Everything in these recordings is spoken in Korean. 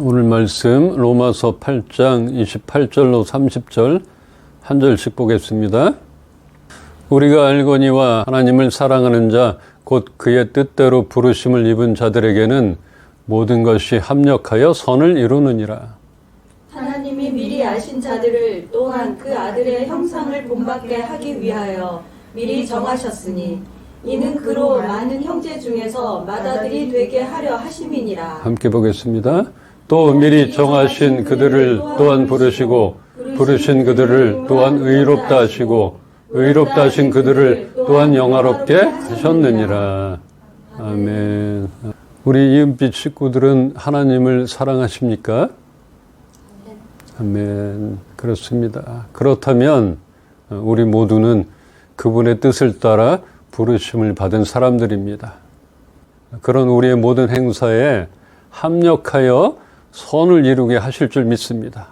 오늘 말씀 로마서 8장 28절로 30절 한 절씩 보겠습니다. 우리가 알거니와 하나님을 사랑하는 자 곧 그의 뜻대로 부르심을 입은 자들에게는 모든 것이 합력하여 선을 이루느니라. 하나님이 미리 아신 자들을 또한 그 아들의 형상을 본받게 하기 위하여 미리 정하셨으니 이는 그로 많은 형제 중에서 맏아들이 되게 하려 하심이니라. 함께 보겠습니다. 또 미리 정하신 그들을 또한 부르시고 부르신 그들을 또한 의롭다 하시고 의롭다 하신 그들을 또한 영화롭게 하셨느니라. 아멘. 우리 이은빛 식구들은 하나님을 사랑하십니까? 아멘. 그렇습니다. 그렇다면 우리 모두는 그분의 뜻을 따라 부르심을 받은 사람들입니다. 그런 우리의 모든 행사에 합력하여 선을 이루게 하실 줄 믿습니다.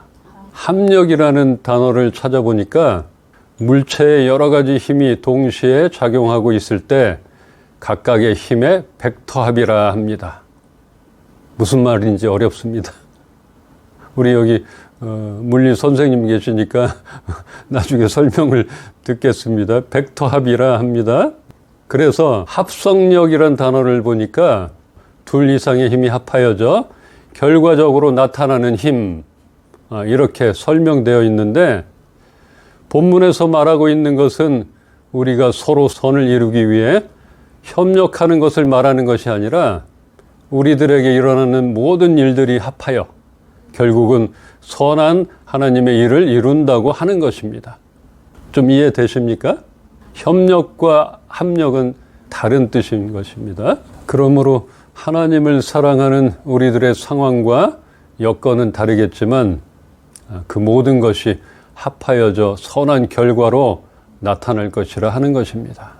합력이라는 단어를 찾아보니까 물체의 여러 가지 힘이 동시에 작용하고 있을 때 각각의 힘의 벡터합이라 합니다. 무슨 말인지 어렵습니다. 우리 여기 어, 물리 선생님 계시니까 나중에 설명을 듣겠습니다. 벡터합이라 합니다. 그래서 합성력이란 단어를 보니까 둘 이상의 힘이 합하여져 결과적으로 나타나는 힘 아, 이렇게 설명되어 있는데 본문에서 말하고 있는 것은 우리가 서로 선을 이루기 위해 협력하는 것을 말하는 것이 아니라 우리들에게 일어나는 모든 일들이 합하여 결국은 선한 하나님의 일을 이룬다고 하는 것입니다. 좀 이해되십니까? 협력과 합력은 다른 뜻인 것입니다. 그러므로 하나님을 사랑하는 우리들의 상황과 여건은 다르겠지만 그 모든 것이 합하여져 선한 결과로 나타날 것이라 하는 것입니다.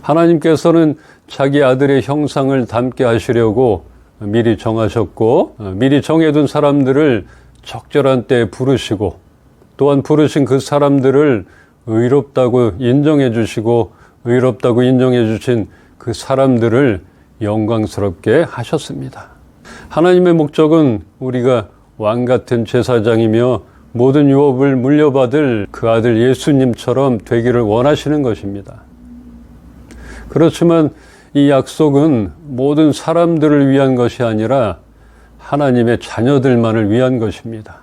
하나님께서는 자기 아들의 형상을 담게 하시려고 미리 정하셨고 미리 정해둔 사람들을 적절한 때에 부르시고 또한 부르신 그 사람들을 의롭다고 인정해 주시고 의롭다고 인정해 주신 그 사람들을 영광스럽게 하셨습니다. 하나님의 목적은 우리가 왕 같은 제사장이며 모든 유업을 물려받을 그 아들 예수님처럼 되기를 원하시는 것입니다. 그렇지만 이 약속은 모든 사람들을 위한 것이 아니라 하나님의 자녀들만을 위한 것입니다.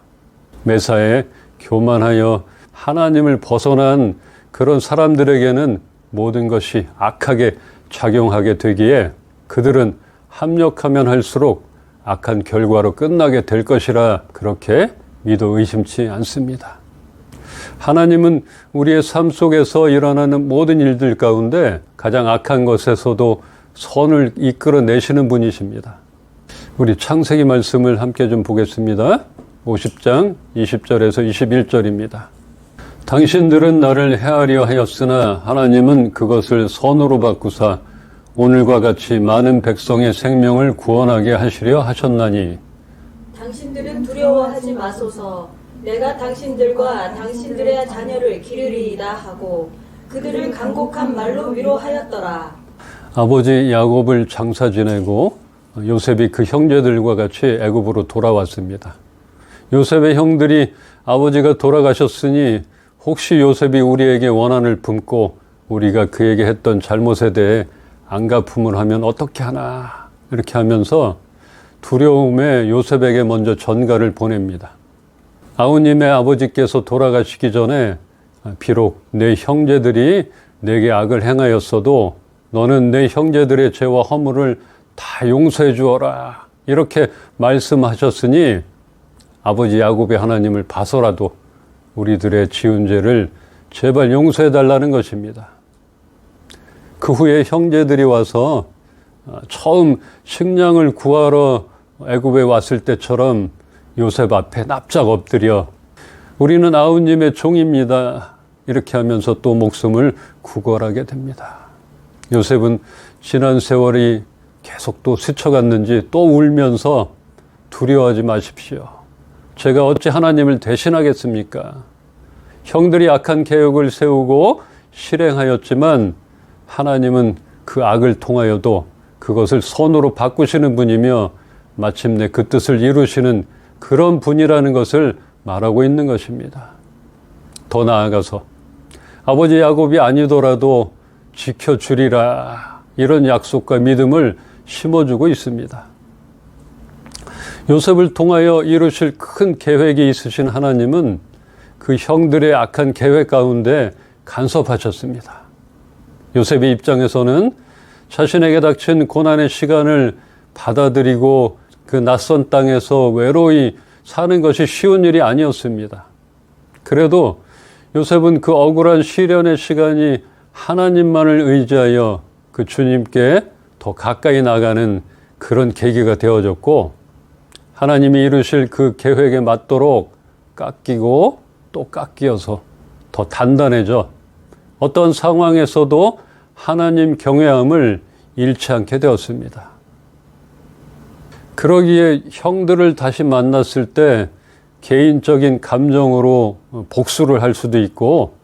매사에 교만하여 하나님을 벗어난 그런 사람들에게는 모든 것이 악하게 작용하게 되기에 그들은 합력하면 할수록 악한 결과로 끝나게 될 것이라 그렇게 믿어 의심치 않습니다. 하나님은 우리의 삶 속에서 일어나는 모든 일들 가운데 가장 악한 것에서도 선을 이끌어 내시는 분이십니다. 우리 창세기 말씀을 함께 좀 보겠습니다. 50장 20절에서 21절입니다. 당신들은 나를 헤아려 하였으나 하나님은 그것을 선으로 바꾸사 오늘과 같이 많은 백성의 생명을 구원하게 하시려 하셨나니 당신들은 두려워하지 마소서. 내가 당신들과 당신들의 자녀를 기르리이다 하고 그들을 간곡한 말로 위로하였더라. 아버지 야곱을 장사 지내고 요셉이 그 형제들과 같이 애굽으로 돌아왔습니다. 요셉의 형들이 아버지가 돌아가셨으니 혹시 요셉이 우리에게 원한을 품고 우리가 그에게 했던 잘못에 대해 안갚음을 하면 어떻게 하나 이렇게 하면서 두려움에 요셉에게 먼저 전가를 보냅니다. 아우님의 아버지께서 돌아가시기 전에 비록 내 형제들이 내게 악을 행하였어도 너는 내 형제들의 죄와 허물을 다 용서해 주어라. 이렇게 말씀하셨으니 아버지 야곱의 하나님을 봐서라도 우리들의 지은 죄를 제발 용서해 달라는 것입니다. 그 후에 형제들이 와서 처음 식량을 구하러 애굽에 왔을 때처럼 요셉 앞에 납작 엎드려 우리는 아우님의 종입니다. 이렇게 하면서 또 목숨을 구걸하게 됩니다. 요셉은 지난 세월이 계속 또 스쳐갔는지 또 울면서 두려워하지 마십시오. 제가 어찌 하나님을 대신하겠습니까? 형들이 악한 계획을 세우고 실행하였지만 하나님은 그 악을 통하여도 그것을 선으로 바꾸시는 분이며 마침내 그 뜻을 이루시는 그런 분이라는 것을 말하고 있는 것입니다. 더 나아가서 아버지 야곱이 아니더라도 지켜주리라 이런 약속과 믿음을 심어주고 있습니다. 요셉을 통하여 이루실 큰 계획이 있으신 하나님은 그 형들의 악한 계획 가운데 간섭하셨습니다. 요셉의 입장에서는 자신에게 닥친 고난의 시간을 받아들이고 그 낯선 땅에서 외로이 사는 것이 쉬운 일이 아니었습니다. 그래도 요셉은 그 억울한 시련의 시간이 하나님만을 의지하여 그 주님께 더 가까이 나가는 그런 계기가 되어졌고 하나님이 이루실 그 계획에 맞도록 깎이고 또 깎이어서 더 단단해져 어떤 상황에서도 하나님 경외함을 잃지 않게 되었습니다. 그러기에 형들을 다시 만났을 때 개인적인 감정으로 복수를 할 수도 있고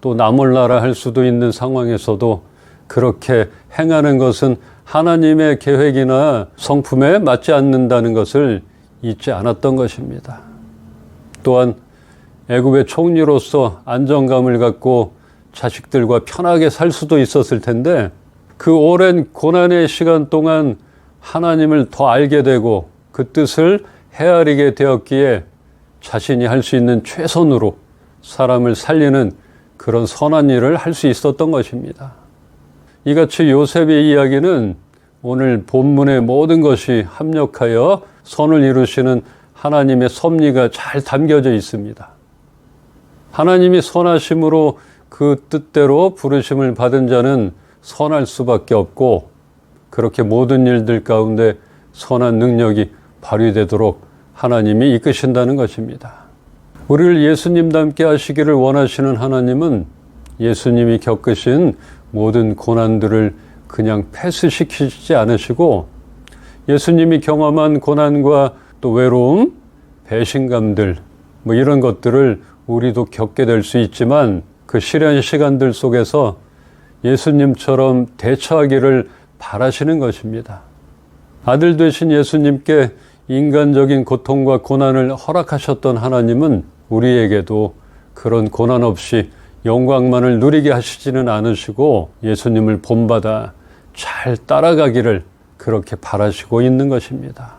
또 나몰라라 할 수도 있는 상황에서도 그렇게 행하는 것은 하나님의 계획이나 성품에 맞지 않는다는 것을 잊지 않았던 것입니다. 또한 애굽의 총리로서 안정감을 갖고 자식들과 편하게 살 수도 있었을 텐데 그 오랜 고난의 시간 동안 하나님을 더 알게 되고 그 뜻을 헤아리게 되었기에 자신이 할 수 있는 최선으로 사람을 살리는 그런 선한 일을 할 수 있었던 것입니다. 이같이 요셉의 이야기는 오늘 본문의 모든 것이 합력하여 선을 이루시는 하나님의 섭리가 잘 담겨져 있습니다. 하나님이 선하심으로 그 뜻대로 부르심을 받은 자는 선할 수밖에 없고 그렇게 모든 일들 가운데 선한 능력이 발휘되도록 하나님이 이끄신다는 것입니다. 우리를 예수님 닮게 하시기를 원하시는 하나님은 예수님이 겪으신 모든 고난들을 그냥 패스시키지 않으시고 예수님이 경험한 고난과 또 외로움, 배신감들, 뭐 이런 것들을 우리도 겪게 될 수 있지만 그 시련 시간들 속에서 예수님처럼 대처하기를 바라시는 것입니다. 아들 되신 예수님께 인간적인 고통과 고난을 허락하셨던 하나님은 우리에게도 그런 고난 없이 영광만을 누리게 하시지는 않으시고 예수님을 본받아 잘 따라가기를 그렇게 바라시고 있는 것입니다.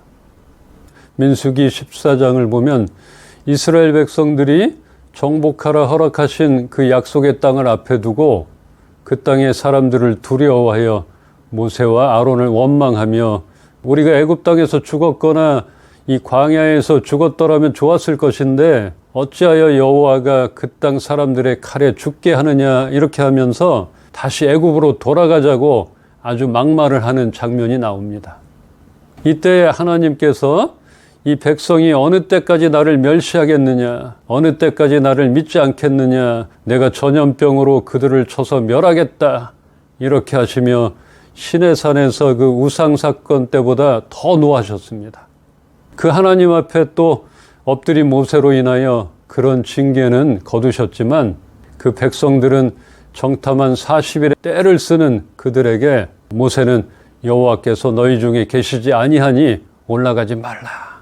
민수기 14장을 보면 이스라엘 백성들이 정복하라 허락하신 그 약속의 땅을 앞에 두고 그 땅의 사람들을 두려워하여 모세와 아론을 원망하며 우리가 애굽 땅에서 죽었거나 이 광야에서 죽었더라면 좋았을 것인데 어찌하여 여호와가 그 땅 사람들의 칼에 죽게 하느냐 이렇게 하면서 다시 애굽으로 돌아가자고 아주 막말을 하는 장면이 나옵니다. 이때 하나님께서 이 백성이 어느 때까지 나를 멸시하겠느냐, 어느 때까지 나를 믿지 않겠느냐, 내가 전염병으로 그들을 쳐서 멸하겠다. 이렇게 하시며 신의 산에서 그 우상 사건 때보다 더 노하셨습니다. 그 하나님 앞에 또 엎드린 모세로 인하여 그런 징계는 거두셨지만 그 백성들은 정탐한 40일의 때를 쓰는 그들에게 모세는 여호와께서 너희 중에 계시지 아니하니 올라가지 말라.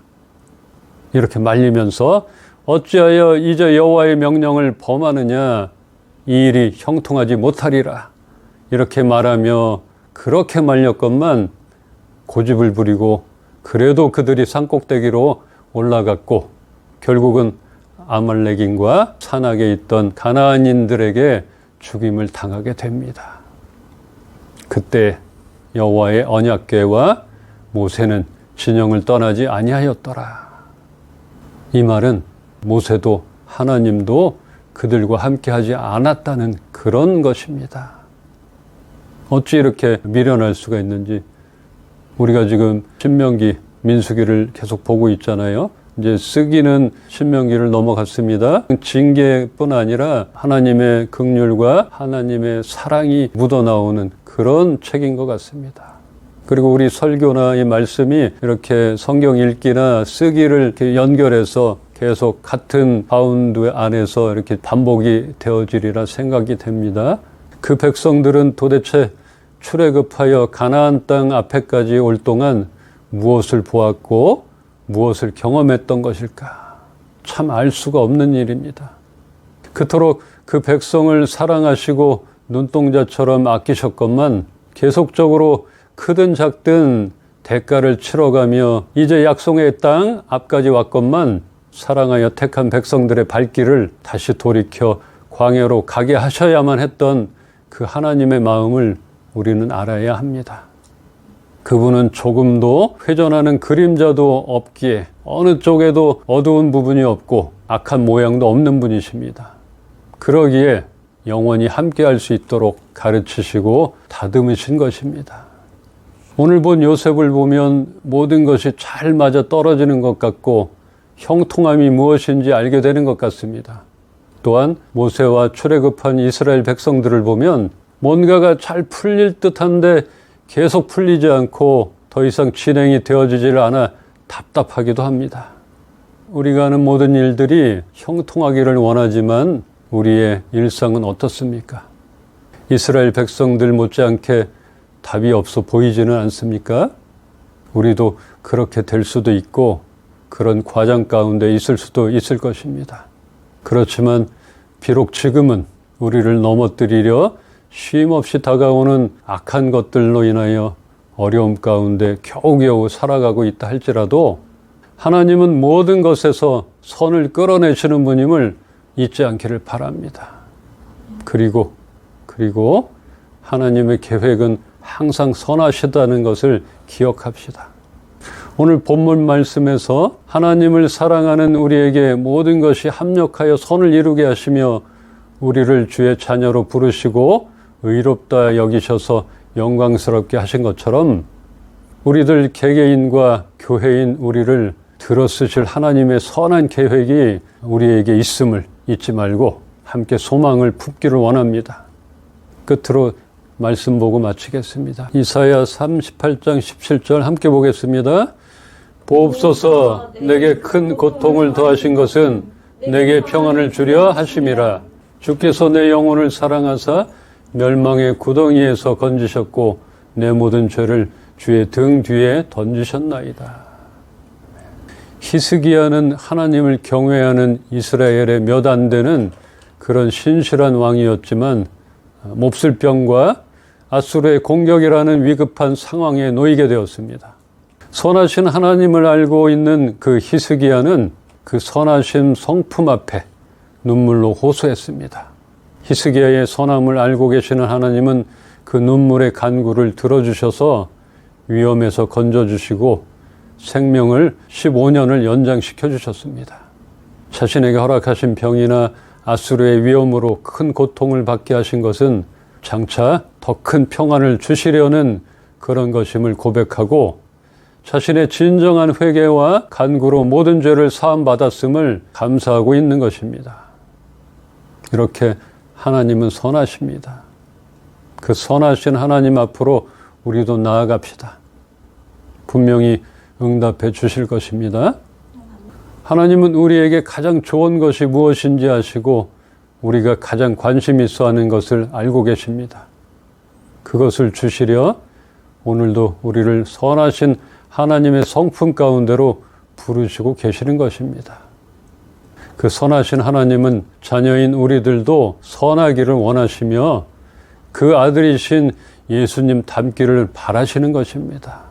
이렇게 말리면서 어찌하여 이제 여호와의 명령을 범하느냐 이 일이 형통하지 못하리라. 이렇게 말하며 그렇게 말렸건만 고집을 부리고 그래도 그들이 산꼭대기로 올라갔고 결국은 아말렉인과 산악에 있던 가나안인들에게 죽임을 당하게 됩니다. 그때 여호와의 언약궤와 모세는 진영을 떠나지 아니하였더라. 이 말은 모세도 하나님도 그들과 함께하지 않았다는 그런 것입니다. 어찌 이렇게 미련할 수가 있는지 우리가 지금 신명기 민수기를 계속 보고 있잖아요. 이제 쓰기는 신명기를 넘어갔습니다. 징계뿐 아니라 하나님의 극률과 하나님의 사랑이 묻어나오는 그런 책인 것 같습니다. 그리고 우리 설교나 이 말씀이 이렇게 성경 읽기나 쓰기를 연결해서 계속 같은 바운드 안에서 이렇게 반복이 되어지리라 생각이 됩니다. 그 백성들은 도대체 출애굽하여 가나안 땅 앞에까지 올 동안 무엇을 보았고 무엇을 경험했던 것일까? 참 알 수가 없는 일입니다. 그토록 그 백성을 사랑하시고 눈동자처럼 아끼셨건만 계속적으로 크든 작든 대가를 치러가며 이제 약속의 땅 앞까지 왔건만 사랑하여 택한 백성들의 발길을 다시 돌이켜 광야로 가게 하셔야만 했던 그 하나님의 마음을 우리는 알아야 합니다. 그분은 조금도 회전하는 그림자도 없기에 어느 쪽에도 어두운 부분이 없고 악한 모양도 없는 분이십니다. 그러기에 영원히 함께 할 수 있도록 가르치시고 다듬으신 것입니다. 오늘 본 요셉을 보면 모든 것이 잘 맞아 떨어지는 것 같고 형통함이 무엇인지 알게 되는 것 같습니다. 또한 모세와 출애굽한 이스라엘 백성들을 보면 뭔가가 잘 풀릴 듯한데 계속 풀리지 않고 더 이상 진행이 되어지질 않아 답답하기도 합니다. 우리가 하는 모든 일들이 형통하기를 원하지만 우리의 일상은 어떻습니까? 이스라엘 백성들 못지않게 답이 없어 보이지는 않습니까? 우리도 그렇게 될 수도 있고 그런 과정 가운데 있을 수도 있을 것입니다. 그렇지만 비록 지금은 우리를 넘어뜨리려 쉼없이 다가오는 악한 것들로 인하여 어려움 가운데 겨우겨우 살아가고 있다 할지라도 하나님은 모든 것에서 선을 끌어내시는 분임을 잊지 않기를 바랍니다. 그리고 그리고 하나님의 계획은 항상 선하시다는 것을 기억합시다. 오늘 본문 말씀에서 하나님을 사랑하는 우리에게 모든 것이 합력하여 선을 이루게 하시며 우리를 주의 자녀로 부르시고 의롭다 여기셔서 영광스럽게 하신 것처럼 우리들 개개인과 교회인 우리를 들어쓰실 하나님의 선한 계획이 우리에게 있음을 잊지 말고 함께 소망을 품기를 원합니다. 끝으로 말씀 보고 마치겠습니다. 이사야 38장 17절 함께 보겠습니다. 보옵소서 내게 큰 고통을 더하신 것은 내게 평안을 주려 하심이라. 주께서 내 영혼을 사랑하사 멸망의 구덩이에서 건지셨고 내 모든 죄를 주의 등 뒤에 던지셨나이다. 히스기야는 하나님을 경외하는 이스라엘의 몇 안 되는 그런 신실한 왕이었지만 몹쓸 병과 아수르의 공격이라는 위급한 상황에 놓이게 되었습니다. 선하신 하나님을 알고 있는 그 히스기야는 그 선하신 성품 앞에 눈물로 호소했습니다. 히스기야의 선함을 알고 계시는 하나님은 그 눈물의 간구를 들어주셔서 위험에서 건져주시고 생명을 15년을 연장시켜 주셨습니다. 자신에게 허락하신 병이나 아수르의 위험으로 큰 고통을 받게 하신 것은 장차 더 큰 평안을 주시려는 그런 것임을 고백하고 자신의 진정한 회개와 간구로 모든 죄를 사함받았음을 감사하고 있는 것입니다. 이렇게 하나님은 선하십니다. 그 선하신 하나님 앞으로 우리도 나아갑시다. 분명히 응답해 주실 것입니다. 하나님은 우리에게 가장 좋은 것이 무엇인지 아시고 우리가 가장 관심 있어 하는 것을 알고 계십니다. 그것을 주시려 오늘도 우리를 선하신 하나님의 성품 가운데로 부르시고 계시는 것입니다. 그 선하신 하나님은 자녀인 우리들도 선하기를 원하시며 그 아들이신 예수님 닮기를 바라시는 것입니다.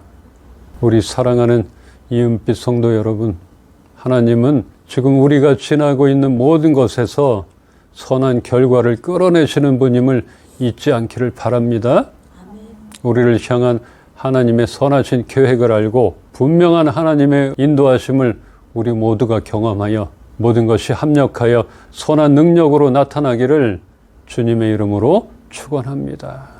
우리 사랑하는 이은빛 성도 여러분, 하나님은 지금 우리가 지나고 있는 모든 것에서 선한 결과를 끌어내시는 분임을 잊지 않기를 바랍니다. 우리를 향한 하나님의 선하신 계획을 알고 분명한 하나님의 인도하심을 우리 모두가 경험하여 모든 것이 합력하여 선한 능력으로 나타나기를 주님의 이름으로 축원합니다.